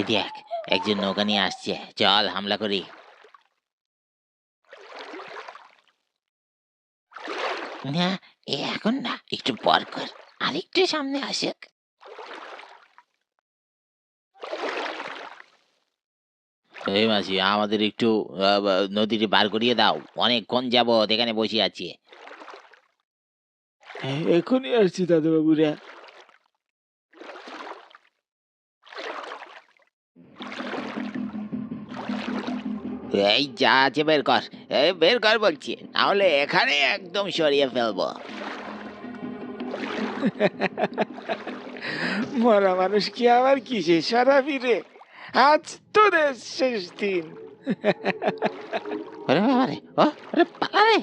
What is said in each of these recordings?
এই দেখ, একজন নৌকা নিয়ে আসছে। চল, হামলা করি। না এখন না, একটু পর কর, আরেকটু সামনে আসুক। এই মাসি, আমাদের একটু নদীটি বার করিয়ে দাও, অনেকক্ষণ যাব এখানে বসে আছি। এখনই আসছি দাদু বাবুরা এই যা আছে বের কর। এই বের কর বলছি নাহলে এখানে একদম সরিয়ে ফেলব। মরা মানুষ কি আবার কিসে সারাবি রে? আজ তোদের শেষ দিন। আরে বাবা রে ও আরে পালা রে।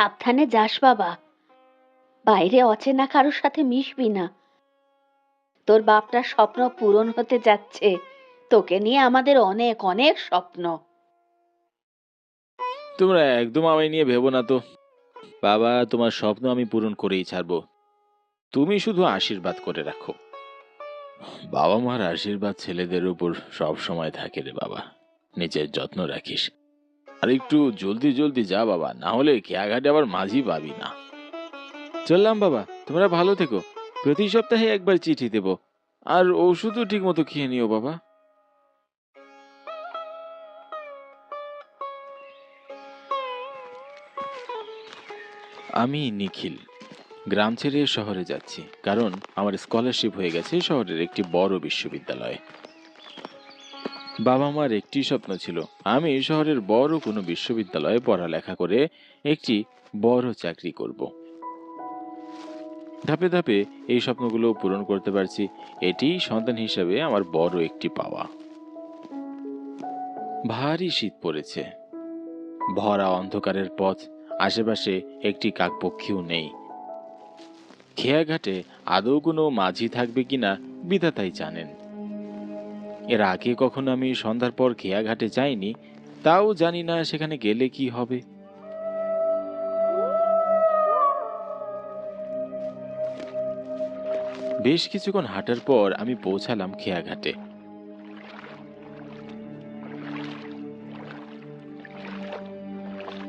সাবধানে যাস বাবা। বাইরে অচেনা কারোর সাথে মিশবি না। তোর বাপটার স্বপ্ন পূরণ হতে যাচ্ছে। তোকে নিয়ে আমাদের অনেক অনেক স্বপ্ন। তোমরা একদম আমায় নিয়ে ভেবো না তো। বাবা, তোমার স্বপ্ন আমি পূরণ করেই ছাড়বো। তুমি শুধু আশীর্বাদ করে রাখো। বাবা মার আশীর্বাদ ছেলেদের উপর সব সময় থাকে রে বাবা। নিজের যত্ন রাখিস। আর একটু জলদি জলদি যা বাবা, না হলে খেয়াঘাটে আবার মাঝি পাবি না। চললাম বাবা, তোমরা ভালো থেকো। প্রতি সপ্তাহে একবার চিঠি দেব। আর ওষুধও ঠিক মতো খেয়ে নিও বাবা। আমি নিখিল, গ্রাম ছেড়ে শহরে যাচ্ছি, কারণ আমার স্কলারশিপ হয়ে গেছে শহরের একটি বড় বিশ্ববিদ্যালয়ে। বাবা মার একটি স্বপ্ন ছিল। আমি শহরের বড় কোনো বিশ্ববিদ্যালয়ে পড়ালেখা করে একটি বড় চাকরি করব। ধাপে ধাপে এই স্বপ্নগুলো পূরণ করতে পারছি। এটি সন্তান হিসাবে আমার বড় একটি পাওয়া। ভারী শীত পড়েছে। ভরা অন্ধকারের পথ, আশেপাশে একটি কাকপক্ষীও নেই। খেয়াঘাটে আদৌ কোনো মাঝি থাকবে কিনা বিধাতাই জানেন। এর আগে কখনো আমি সন্ধ্যার পর খেয়াঘাটে যাইনি, তাও জানি না সেখানে গেলে কি হবে। বেশ কিছুক্ষণ হাঁটার পর আমি পৌঁছালাম খেয়াঘাটে।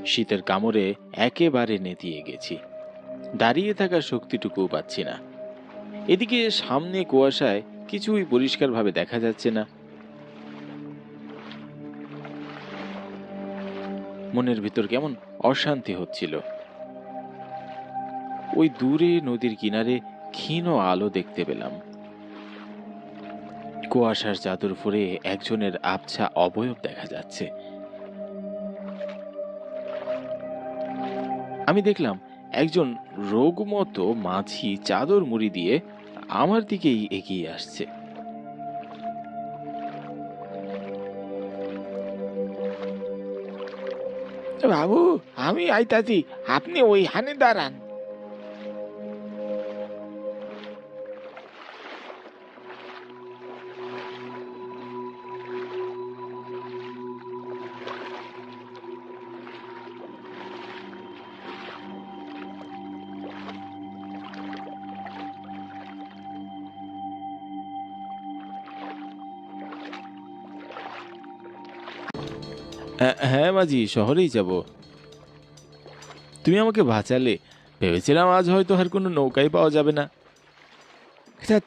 শীতের কামড়ে একেবারে নেতিয়ে গেছি। দাঁড়িয়ে থাকার শক্তিটুকুও পাচ্ছি না। এদিকে সামনে কুয়াশায় কিছুই পরিষ্কারভাবে দেখা যাচ্ছে না। মনের ভিতর কেমন অশান্তি হচ্ছিল। ওই দূরে নদীর কিনারে ক্ষীণ আলো দেখতে পেলাম। কুয়াশার চাদর পরে একজনের আবছা অবয়ব দেখা যাচ্ছে। আমি দেখলাম একজন রোগমতো মাঝি চাদর মুড়ি দিয়ে আমার দিকেই এগিয়ে আসছে। বাবু আমি আইতাছি। আপনি ওই হানে দাঁড়ান। হ্যাঁ মাঝি, শহরেই যাব। তুমি আমাকে বাঁচালে, ভেবেছিলাম আজ হয়তো আর কোনো নৌকাই পাওয়া যাবে না।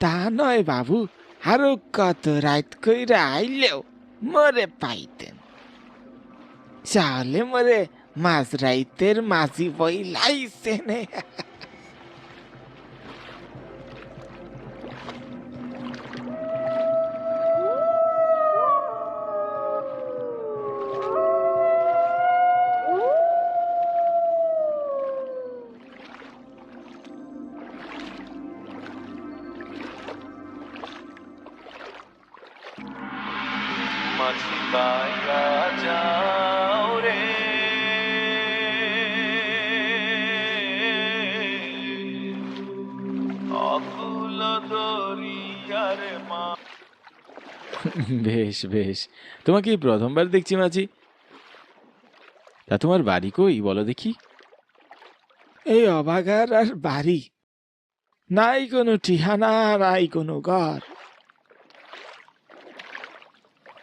তা নয় বাবু, আরও কত রাত কইরা আইলেও মরে পাইতেন। চালে মরে মাঝ রাইতের মাঝি বই লাইছেন বেশ বেশ। তোমাকে এই প্রথমবার দেখছি মাঝি। তা তোমার বাড়ি কই বলো দেখি। এই অবাগার আর বাড়ি। নাই কোনো ঠিহানা নাই কোনো ঘর।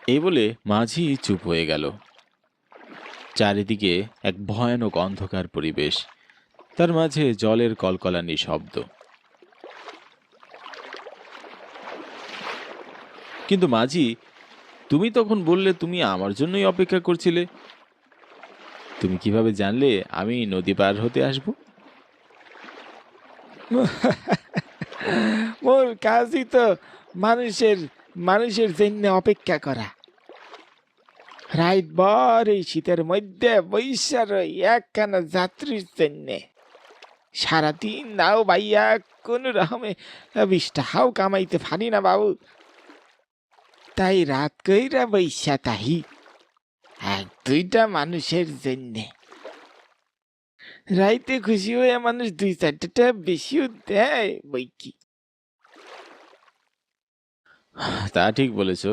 এই বলে মাঝি চুপ হয়ে গেল। চারিদিকে এক ভয়ানক অন্ধকার পরিবেশ। তার মাঝে জলের কলকলানি শব্দ। কিন্তু মাঝি, তুমি তখন বললে তুমি আমার জন্যই অপেক্ষা করছিলে। তুমি কীভাবে জানলে আমি নদী পার হতে আসব? মোর কাজই তো মানুষের মানুষের জন্য অপেক্ষা করা। রাত ভর এই শীতের মধ্যে বৈশার একখানা যাত্রীর জন্যে। সারাদিন নাও ভাইয়া, কোন রকমে বিশটা হাও কামাইতে পারি না বাবু। তাই রাত কইরা বৈশা তাহি। এক দুইটা মানুষের জন্যে। রাইতে খুশি হয়ে মানুষ দুই চারটা বেশিও দেয় বই কি তা ঠিক বলেছ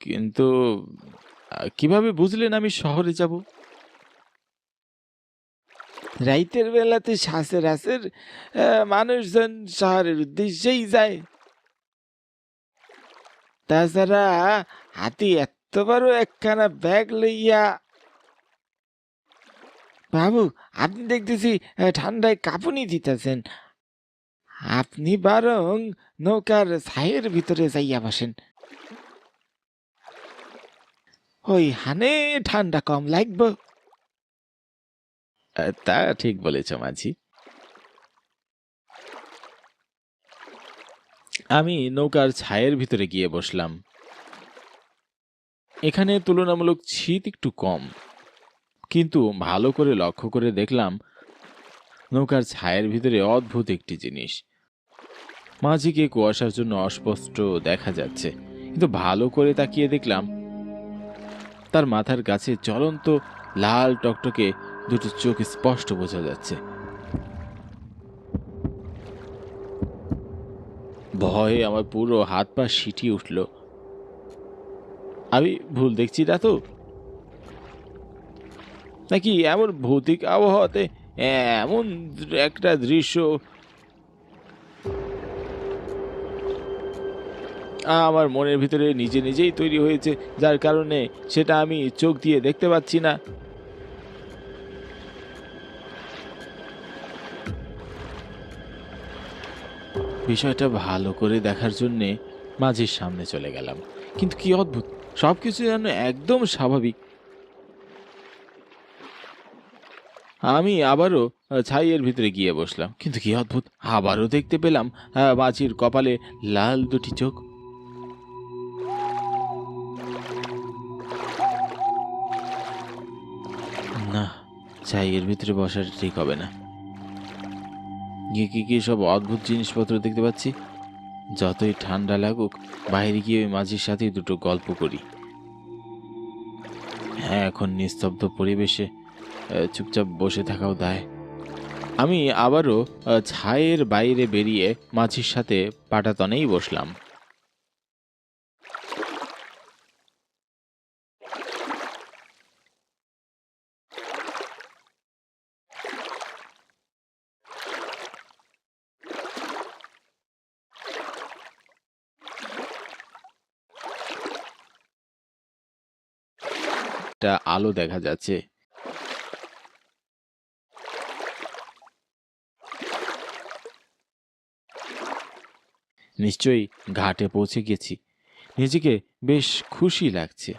কিন্তু কীভাবে বুঝলেন আমি শহরে যাব? রাইতের বেলাতে শ্বাসের হাসের মানুষজন শহরের উদ্দেশ্যেই যায়। তাছাড়া হাতি এত বড় একখানা ব্যাগ লইয়া বাবু, আপনি দেখতেছি ঠান্ডায় কাঁপুনি দিতেছেন। আপনি বরং নৌকার ছায়ের ভিতরে যাইয়া বসেন। ওই হানে ঠান্ডা কম লাগবে। তা ঠিক বলেছ মাঝি। আমি নৌকার ছায়ের ভিতরে গিয়ে বসলাম। এখানে তুলনামূলক শীত একটু কম। কিন্তু ভালো করে লক্ষ্য করে দেখলাম, নৌকার ছায়ের ভিতরে অদ্ভুত একটি জিনিস। মাঝিকে কুয়াশার জন্য অস্পষ্ট দেখা যাচ্ছে, কিন্তু ভালো করে তাকিয়ে দেখলাম, তার মাথার কাছে চলন্ত লাল টকটকে দুটো চোখ স্পষ্ট বোঝা যাচ্ছে। ভয়ে আমার পুরো হাত পা সিটিয়ে উঠল। আমি ভুল দেখছি না তো নাকি এমন ভৌতিক আবহাওয়াতে এমন একটা দৃশ্য? আমার মনের ভিতরে নিজে নিজেই তৈরি হয়েছে, যার কারণে সেটা আমি চোখ দিয়ে দেখতে পাচ্ছি না। বিষয়টা ভালো করে দেখার জন্যে মাঝির সামনে চলে গেলাম। কিন্তু কি অদ্ভুত সব সবকিছু যেন একদম স্বাভাবিক। আমি আবারও ছাইয়ের ভিতরে গিয়ে বসলাম। কিন্তু কি অদ্ভুত, আবারও দেখতে পেলাম মাঝির কপালে লাল দুটি চোখ। না, ছাইয়ের ভিতরে বসাটা ঠিক হবে না। গিয়ে কি কি সব অদ্ভুত জিনিসপত্র দেখতে পাচ্ছি? যতই ঠান্ডা লাগুক, বাইরে গিয়ে ওই মাঝির সাথেই দুটো গল্প করি। হ্যাঁ এখন নিস্তব্ধ পরিবেশে চুপচাপ বসে থাকাও দায়। আমি আবারও ছায়ের বাইরে বেরিয়ে মাছির সাথে পাটাতনেই বসলাম। একটা আলো দেখা যাচ্ছে। নিশ্চয়ই ঘাটে পৌঁছে গেছি। নিজেকে বেশ খুশি লাগছে।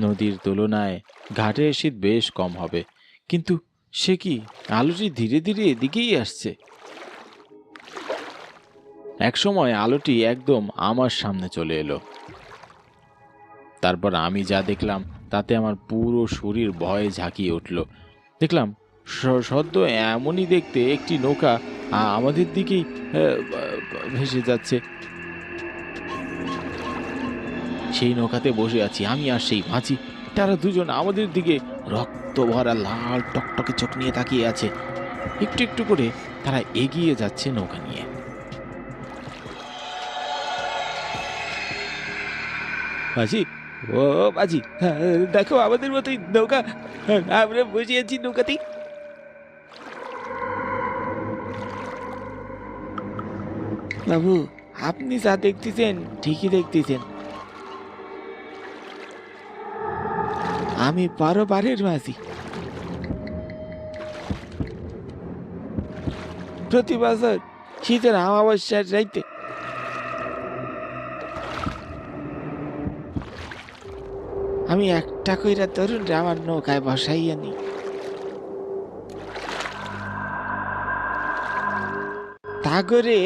নদীর তুলনায় ঘাটে শীত বেশ কম হবে। কিন্তু সে কি আলোটি ধীরে ধীরে এদিকেই আসছে? একসময় আলোটি একদম আমার সামনে চলে এলো। তারপর আমি যা দেখলাম, তাতে আমার পুরো শরীর ভয়ে ঝাঁকিয়ে উঠল। দেখলাম সদ্য এমনই দেখতে একটি নৌকা আমাদের দিকেই ভেসে যাচ্ছে। সেই নৌকাতে বসে আছি, আমি আর সেই মাঝি। তারা দুজন আমাদের দিকে রক্ত ভরা লাল টকটকে চোখ নিয়ে তাকিয়ে আছে। একটু একটু করে তারা এগিয়ে যাচ্ছে নৌকা নিয়ে। মাঝি ও মাঝি হ্যাঁ, দেখো আমাদের মতোই নৌকা। আমরা বসে আছি নৌকাতেই। বাবু আপনি যা দেখতেছেন ঠিকই দেখতেছেন। আমি পারোবারের মাঝি প্রতি বছর শীতের অমাবস্যার রাইতে আমি একটা কইরা তরুণ আমার নৌকায় বসাইয়া নি। তা করে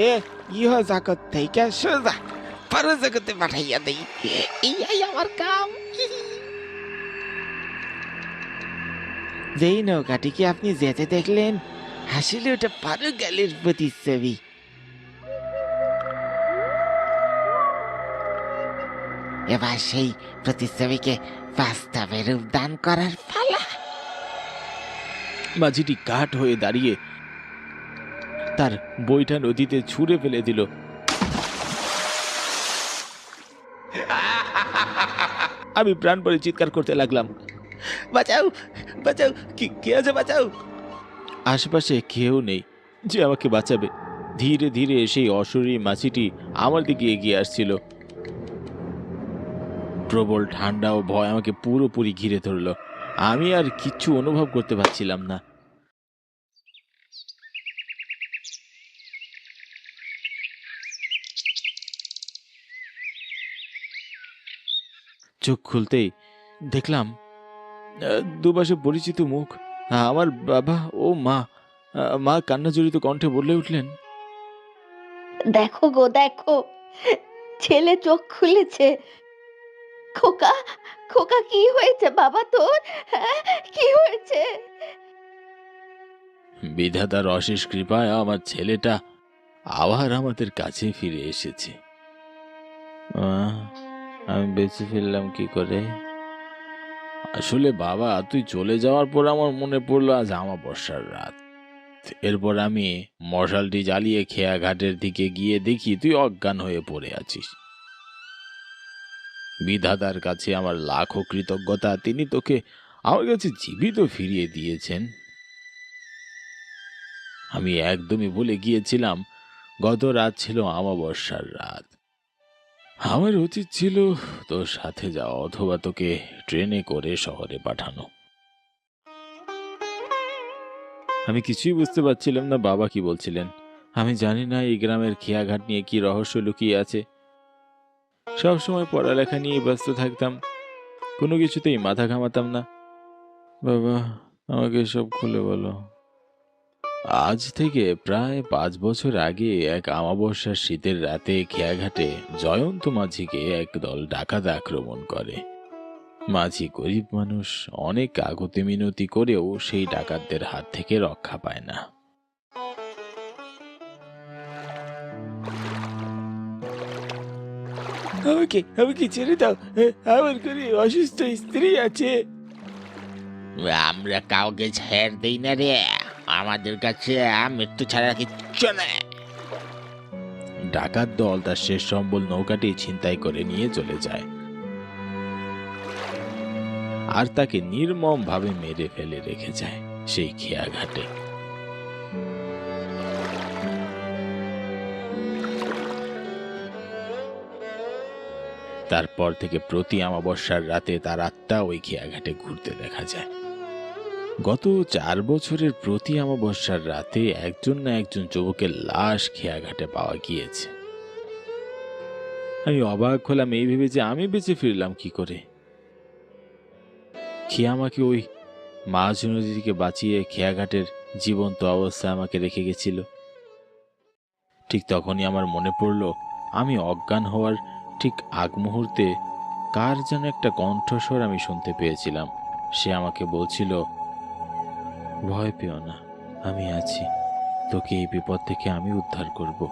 ইহ জগৎ থেকে সোজা পর জগতে পাঠাইয়া দেই। এই আমার কাম। যেই নৌকাটিকে আপনি যেতে দেখলেন আসলে ওটা পারো গেলের প্রতিচ্ছবি। এবার সেই প্রতিচ্ছবিকে বাস্তবে রূপদান করার পালা। মাঝিটি কাঠ হয়ে দাঁড়িয়ে তার বইটা নদীতে ছুঁড়ে ফেলে দিল। আমি প্রাণ পরে চিৎকার করতে লাগলাম। বাঁচাও বাঁচাও, কি, কে আছে বাঁচাও? আশেপাশে কেউ নেই, যে আমাকে বাঁচাবে। ধীরে ধীরে সেই অশরী মাছিটি আমার দিকে এগিয়ে আসছিল। প্রবল ঠান্ডা ও ভয় আমাকে পুরোপুরি ঘিরে ধরলো। আমি আর কিচ্ছু অনুভব করতে পারছিলাম না। চোখ খুলতেই দেখলাম দুপাশে পরিচিত মুখ। আমার বাবা ও মা মা কান্না জড়িত কণ্ঠে বলে উঠলেন, দেখো গো, দেখো, ছেলে চোখ খুলেছে খোকা খোকা কি হয়েছে বাবা তোর? হ্যাঁ, কি হয়েছে? বিধাতার অশেষ কৃপায় আমার ছেলেটা আবার আমাদের কাছে ফিরে এসেছে। মা, আমি বেঁচে ফেললাম কি করে? আসলে বাবা তুই চলে যাওয়ার পর আমার মনে পড়ল আজ আমাবস্যার রাত। এরপর আমি মশালটি জ্বালিয়ে খেয়া ঘাটের দিকে গিয়ে দেখি তুই অজ্ঞান হয়ে পড়ে আছিস। বিধাতার কাছে আমার লাখো কৃতজ্ঞতা। তিনি তোকে আমার কাছে জীবিত ফিরিয়ে দিয়েছেন। আমি একদমই ভুলে গিয়েছিলাম, গত রাত ছিল আমাবস্যার রাত। আমার উচিত ছিল তোর সাথে যাওয়া অথবা তোকে ট্রেনে করে শহরে পাঠানো। আমি কিছুই বুঝতে পারছিলাম না, বাবা কি বলছিলেন। আমি জানি না এই গ্রামের খেয়াঘাট নিয়ে কি রহস্য লুকিয়ে আছে। সব সময় পড়ালেখা নিয়ে ব্যস্ত থাকতাম। কোনো কিছুতেই মাথা ঘামাতাম না। বাবা, আমাকে সব খুলে বলো। আজ থেকে প্রায় পাঁচ বছর আগে এক আমাবস্যার শীতের রাতে খেয়াঘাটে জয়ন্ত মাঝিকে একদল ডাকাত আক্রমণ করে। মাঝি গরিব মানুষ, অনেক কাগতে মিনতি করেও সেই ডাকাতদের হাত থেকে রক্ষা পায় না। আমাকে আমাকে ছেড়ে দাও। আমার ঘরে অসুস্থ স্ত্রী আছে। আমরা কাউকে ছেড় দিই না রে। আমাদের কাছে মৃত্যু ছাড়া কিচ্ছু নেই। ডাকাত দল তার শেষ সম্বল নৌকাটি ছিনতাই করে নিয়ে চলে যায়। আর তাকে নির্মম ভাবে মেরে ফেলে রেখে যায় সেই খেয়া তারপর থেকে প্রতি অমাবস্যার রাতে তার আত্মা ওই খেয়াঘাটে ঘুরতে দেখা যায়। গত চার বছরের প্রতি অমাবস্যার রাতে একজন না একজন যুবকের লাশ খেয়াঘাটে পাওয়া গিয়েছে। আমি অবাক হলাম, এই ভেবে যে আমি বেঁচে ফিরলাম কি করে? খেয়া আমাকে ওই মাঝ নদীকে বাঁচিয়ে খেয়াঘাটের জীবন্ত অবস্থায় আমাকে রেখে গেছিল? ঠিক তখনই আমার মনে পড়ল, আমি অজ্ঞান হওয়ার ঠিক আগ মুহূর্তে কার যেন একটা কণ্ঠস্বর আমি শুনতে পেয়েছিলাম। সে আমাকে বলছিল, ভয় পেও না, আমি আছি। তোকে এই বিপদ থেকে আমি উদ্ধার করব।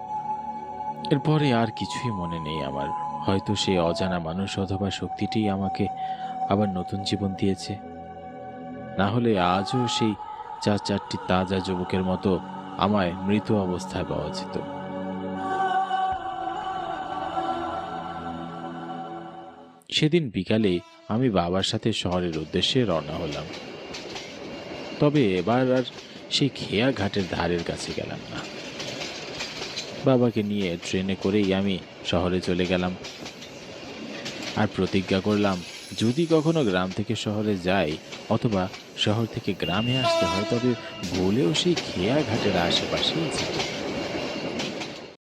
এরপরে আর কিছুই মনে নেই আমার। হয়তো সেই অজানা মানুষ অথবা শক্তিটি আমাকে আবার নতুন জীবন দিয়েছে। না হলে আজও সেই চার চারটি তাজা যুবকের মতো আমায় মৃত অবস্থায় পাওয়া যেত। সেদিন বিকালে আমি বাবার সাথে শহরের উদ্দেশ্যে রওনা হলাম। তবে এবার আর সেই খেয়া ঘাটের ধারের কাছে গেলাম না। বাবাকে নিয়ে ট্রেনে করেই আমি শহরে চলে গেলাম। আর প্রতিজ্ঞা করলাম, যদি কখনো গ্রাম থেকে শহরে যাই অথবা শহর থেকে গ্রামে আসতে হয়, তবে ভুলেও সেই খেয়া ঘাটের আশেপাশেই যাব